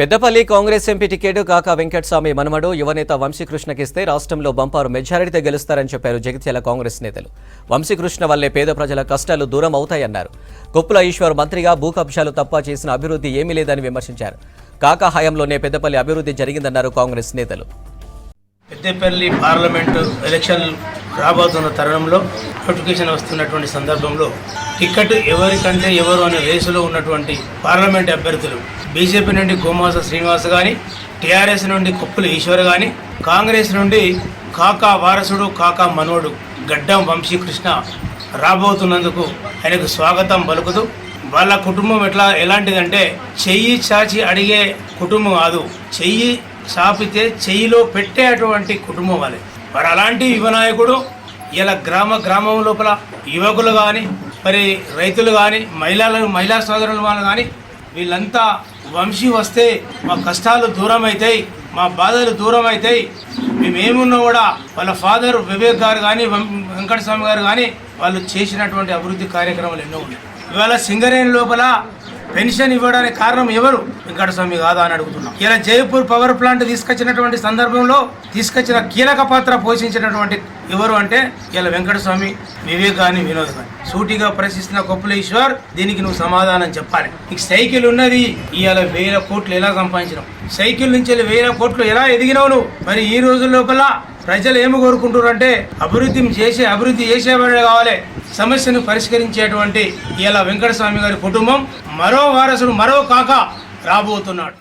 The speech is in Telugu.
పెద్దపల్లి కాంగ్రెస్ ఎంపీ టికెట్ కాకా వెంకటస్వామి మనమడు యువనేత వంశీకృష్ణకిస్తే రాష్ట్రంలో బంపారు మెజారిటీతో గెలుస్తారని చెప్పారు జగిత్యాల కాంగ్రెస్ నేతలు. వంశీకృష్ణ వల్లే పేద ప్రజల కష్టాలు దూరం అవుతాయన్నారు. కొప్పుల ఈశ్వర్ మంత్రిగా భూ కబ్జాలు తప్ప చేసిన అభివృద్ధి ఏమీ లేదని విమర్శించారు. కాకా హయాంలోనే పెద్దపల్లి అభివృద్ధి జరిగిందన్నారు కాంగ్రెస్ నేతలు. పెద్దపల్లి పార్లమెంటు ఎలక్షన్ రాబోతున్న తరుణంలో నోటిఫికేషన్ వస్తున్నటువంటి సందర్భంలో టికెట్ ఎవరికంటే ఎవరు అనే రేసులో ఉన్నటువంటి పార్లమెంట్ అభ్యర్థులు బీజేపీ నుండి గోమాస శ్రీనివాస్ కానీ టీఆర్ఎస్ నుండి కొప్పుల ఈశ్వర్ కానీ కాంగ్రెస్ నుండి కాకా వారసుడు కాకా మనోడు గడ్డం వంశీకృష్ణ రాబోతున్నందుకు ఆయనకు స్వాగతం పలుకుతూ వాళ్ళ కుటుంబం ఎట్లా ఎలాంటిదంటే చెయ్యి చాచి అడిగే కుటుంబం కాదు చెయ్యి చాపితే చెయ్యిలో పెట్టేటువంటి కుటుంబం వాళ్ళే మరి అలాంటి యువ నాయకుడు ఇలా గ్రామ గ్రామం లోపల యువకులు కానీ మరి రైతులు కానీ మహిళలు మహిళా సోదరులు వాళ్ళు కానీ వీళ్ళంతా వంశీ వస్తే మా కష్టాలు దూరం అవుతాయి మా బాధలు దూరం అవుతాయి మేమేమున్నా కూడా వాళ్ళ ఫాదర్ వివేక్ గారు కానీ వెంకటస్వామి గారు కానీ వాళ్ళు చేసినటువంటి అభివృద్ధి కార్యక్రమాలు ఎన్నో ఉన్నాయి. ఇవాళ సింగరేణి లోపల పెన్షన్ ఇవ్వడానికి కారణం ఎవరు? వెంకటస్వామి కాదా అని అడుగుతున్నాం. ఇలా జైపూర్ పవర్ ప్లాంట్ తీసుకొచ్చినటువంటి సందర్భంలో తీసుకొచ్చిన కీలక పాత్ర పోషించినటువంటి ఎవరు అంటే ఇలా వెంకటస్వామి వివేక్ కానీ వినోద్ కానీ సూటిగా ప్రశ్నిస్తున్న కొప్పుల ఈశ్వర్ దీనికి నువ్వు సమాధానం చెప్పాలి. నీకు సైకిల్ ఉన్నది ఇవాళ వేల కోట్లు ఎలా సంపాదించినావు? సైకిల్ నుంచి వేల కోట్లు ఎలా ఎదిగినావు నువ్వు? మరి ఈ రోజు లోపల ప్రజలు ఏమి కోరుకుంటున్నారంటే అభివృద్ధి చేసే అభివృద్ధి చేసేవాడే కావాలి. సమస్యను పరిష్కరించేటువంటి ఇలా వెంకటస్వామి గారి కుటుంబం మరో వారసుడు మరో కాక రాబోతున్నాడు.